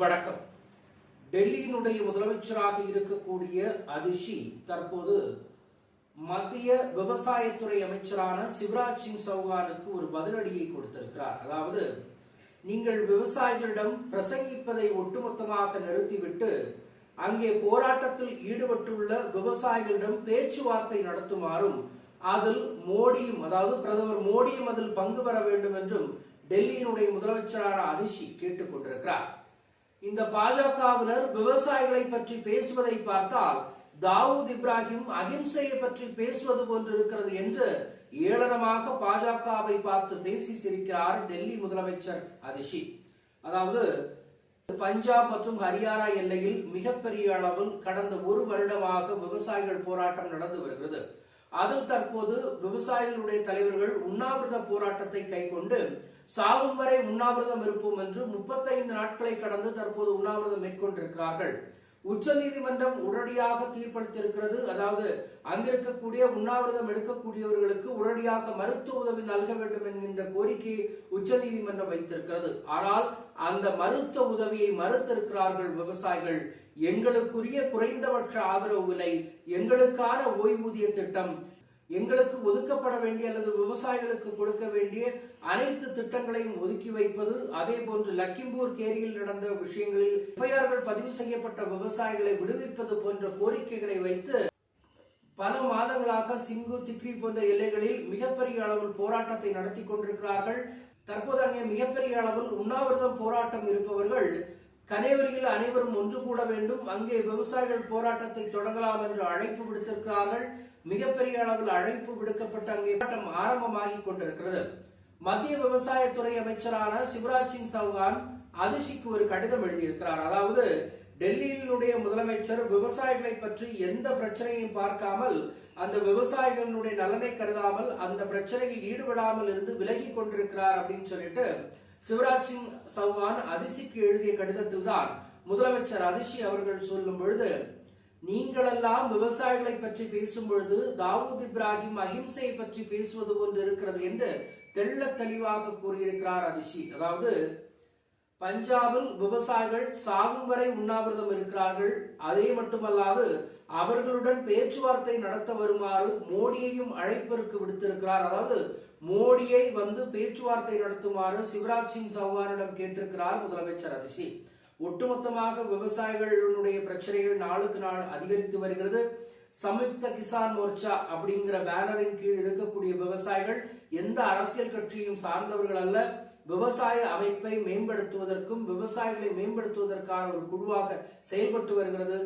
வணக்கம். டெல்லியினுடைய முதலமைச்சராக இருக்கக்கூடிய அதிஷி தற்போது மத்திய விவசாயத்துறை அமைச்சரான சிவராஜ் சிங் சௌகானுக்கு ஒரு பதிலடியை கொடுத்திருக்கிறார். அதாவது நீங்கள் விவசாயிகளிடம் பிரசங்கிப்பதை ஒட்டுமொத்தமாக நிறுத்திவிட்டு அங்கே போராட்டத்தில் ஈடுபட்டுள்ள விவசாயிகளிடம் பேச்சுவார்த்தை நடத்துமாறும் அதில் மோடியும் அதாவது பிரதமர் மோடியும் அதில் பங்கு பெற வேண்டும் என்றும் டெல்லியினுடைய முதலமைச்சரான அதிஷி கேட்டுக் கொண்டிருக்கிறார் இந்த பாஜகவினர் விவசாயிகளை பற்றி பேசுவதை பார்த்தால் தாவூத் இப்ராஹிம் அகிம்சையை பற்றி பேசுவது போன்று இருக்கிறது என்று ஏளனமாக பாஜகவை பார்த்து பேசி சிரிக்கிறார் டெல்லி முதலமைச்சர் அதிஷி அதாவது பஞ்சாப் மற்றும் ஹரியானா எல்லையில் மிகப்பெரிய அளவில் கடந்த ஒரு வருடமாக விவசாயிகள் போராட்டம் நடந்து வருகிறது. அதில் தற்போது விவசாயிகளுடைய தலைவர்கள் உண்ணாவிரத போராட்டத்தை கைக்கொண்டு சாகும் வரை உண்ணாவிரதம் இருப்போம் என்று முப்பத்தைந்து நாட்களை கடந்து தற்போது உண்ணாவிரதம் மேற்கொண்டிருக்கிறார்கள். உச்சநீதிமன்றம் உடனடியாக தீர்ப்பளித்திருக்கிறது. அதாவது அங்கிருக்கக்கூடிய உண்ணாவிரதம் எடுக்கக்கூடியவர்களுக்கு உடனடியாக மருத்துவ உதவி நல்க வேண்டும் என்கின்ற கோரிக்கையை உச்சநீதிமன்றம் வைத்திருக்கிறது. ஆனால் அந்த மருத்துவ உதவியை மறுத்திருக்கிறார்கள் விவசாயிகள். எங்களுக்குரிய குறைந்தபட்ச ஆதரவு விலை எங்களுக்கான ஓய்வூதிய திட்டம் எங்களுக்கு ஒதுக்கப்பட வேண்டிய அல்லது விவசாயிகளுக்கு கொடுக்க வேண்டிய அனைத்து திட்டங்களையும் ஒதுக்கி வைப்பது அதே போன்று லக்கிம்பூர் கேரியில் நடந்த விஷயங்களில் எஃப்ஐஆர்கள் பதிவு செய்யப்பட்ட விவசாயிகளை விடுவிப்பது போன்ற கோரிக்கைகளை வைத்து பல மாதங்களாக சிங்கு திக்ரி போன்ற எல்லைகளில் மிகப்பெரிய அளவில் போராட்டத்தை நடத்தி கொண்டிருக்கிறார்கள். தற்போது அங்கே மிகப்பெரிய அளவில் உண்ணாவிரதம் போராட்டம் இருப்பவர்கள் கனேவரியில் அனைவரும் ஒன்று கூட வேண்டும். அங்கே விவசாயிகள் போராட்டத்தை தொடங்கலாம் என்று அழைப்பு விடுத்திருக்கிறார்கள். மிகப்பெரிய அளவில் அழைப்பு விடுக்கப்பட்டு அங்கே போராட்டம் ஆரம்பமாகி கொண்டிருக்கிறது. மத்திய விவசாயத்துறை அமைச்சரான சிவராஜ் சிங் சௌகான் அதிஷிக்கு ஒரு கடிதம் எழுதியிருக்கிறார். அதாவது டெல்லியினுடைய முதலமைச்சர் விவசாயிகளை பற்றி எந்த பிரச்சனையும் பார்க்காமல் அந்த விவசாயிகளுடைய நலனை கருதாமல் அந்த பிரச்சனையில் ஈடுபடாமல் இருந்து விலகி கொண்டிருக்கிறார் அப்படின்னு சொல்லிட்டு சிவராஜ் சிங் சௌகான் அதிசிக்கு எழுதிய கடிதத்தில் தான் முதலமைச்சர் அதிசி அவர்கள் சொல்லும் பொழுது நீங்களெல்லாம் விவசாயிகளை பற்றி பேசும் பொழுது தாவூத் இப்ராஹிம் அகிம்சையை பற்றி பேசுவது ஒன்று இருக்கிறது என்று தெள்ள தெளிவாக கூறியிருக்கிறார் அதிசி. அதாவது பஞ்சாபில் விவசாயிகள் சாகும் வரை உண்ணாவிரதம் இருக்கிறார்கள். அதே மட்டுமல்லாது அவர்களுடன் பேச்சுவார்த்தை நடத்த வருமாறு மோடியையும் அழைப்பிற்கு விடுத்திருக்கிறார். அதாவது மோடியை வந்து பேச்சுவார்த்தை நடத்துமாறு சிவராஜ் சிங் சௌகானிடம் கேட்டிருக்கிறார் முதலமைச்சர் அதிசி ஒட்டுமொத்தமாக விவசாயிகளுடைய பிரச்சனைகள் நாளுக்கு நாள் அதிகரித்து வருகிறது. சம்யுக்த கிசான் மோர்ச்சா அப்படிங்கிற பேனரின் கீழ் இருக்கக்கூடிய விவசாயிகள் எந்த அரசியல் கட்சியும் சார்ந்தவர்கள் அல்ல. விவசாய அமைப்பை மேம்படுத்துவதற்கும் விவசாயிகளை மேம்படுத்துவதற்கான ஒரு குழுவாக செயல்பட்டு வருகிறது.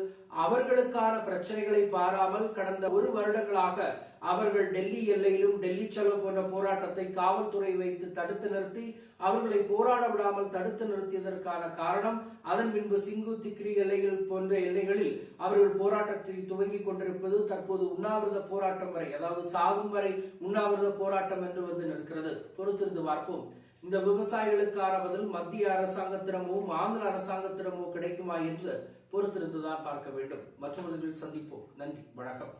அவர்களுக்கான பிரச்சனைகளை பாராமல் கடந்த ஒரு வருடங்களாக அவர்கள் டெல்லி எல்லையிலும் டெல்லி செலவு போன்ற போராட்டத்தை காவல்துறை வைத்து தடுத்து நிறுத்தி அவர்களை போராட விடாமல் தடுத்து நிறுத்தியதற்கான காரணம் அதன் பின்பு சிங்கு திக்ரி எல்லைகள் போன்ற எல்லைகளில் அவர்கள் போராட்டத்தை துவங்கிக் கொண்டிருப்பது தற்போது உண்ணாவிரத போராட்டம் வரை அதாவது சாகும் வரை உண்ணாவிரத போராட்டம் என்று வந்து நிற்கிறது. பொறுத்திருந்து பார்ப்போம். இந்த விவசாயிகளுக்கான பதில் மத்திய அரசாங்கத்திடமோ மாநில அரசாங்கத்திடமோ கிடைக்குமா என்று பொறுத்திருந்துதான் பார்க்க வேண்டும். மற்றவர்கள் சந்திப்போம். நன்றி. வணக்கம்.